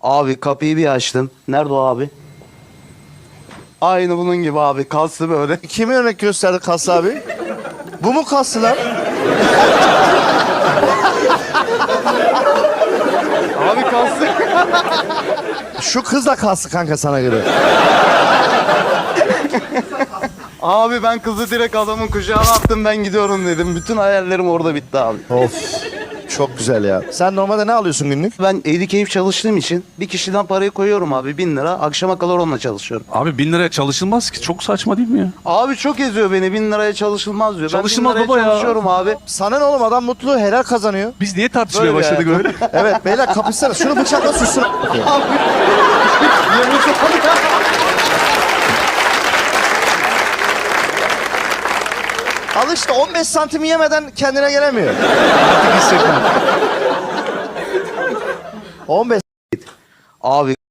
Abi kapıyı bir açtım. Nerede o abi? Aynı bunun gibi abi. Kalsı böyle. Kimi örnek gösterdi kaslı abi? Bu mu kaslı lan? Abi kalsı. Şu kız da kaslı kanka sana göre. Abi ben kızı direkt adamın kucağına attım ben gidiyorum dedim. Bütün hayallerim orada bitti abi. Of. Çok güzel ya. Sen normalde ne alıyorsun günlük? Ben evli keyif çalıştığım için bir kişiden parayı koyuyorum abi bin lira. Akşama kadar onunla çalışıyorum. Abi bin liraya çalışılmaz ki. Çok saçma değil mi ya? Abi çok eziyor beni bin liraya çalışılmaz diyor. Çalışılmaz ben bin baba liraya ya. çalışıyorum abi. Sana ne oğlum adam mutlu helal kazanıyor. Biz niye tartışmaya Böyle başladık ya. öyle? Evet beyler kapışsana. Şunu bıçakla sussun. Al işte 15 santim yemeden kendine gelemiyor. Hissetmem. 15 Abi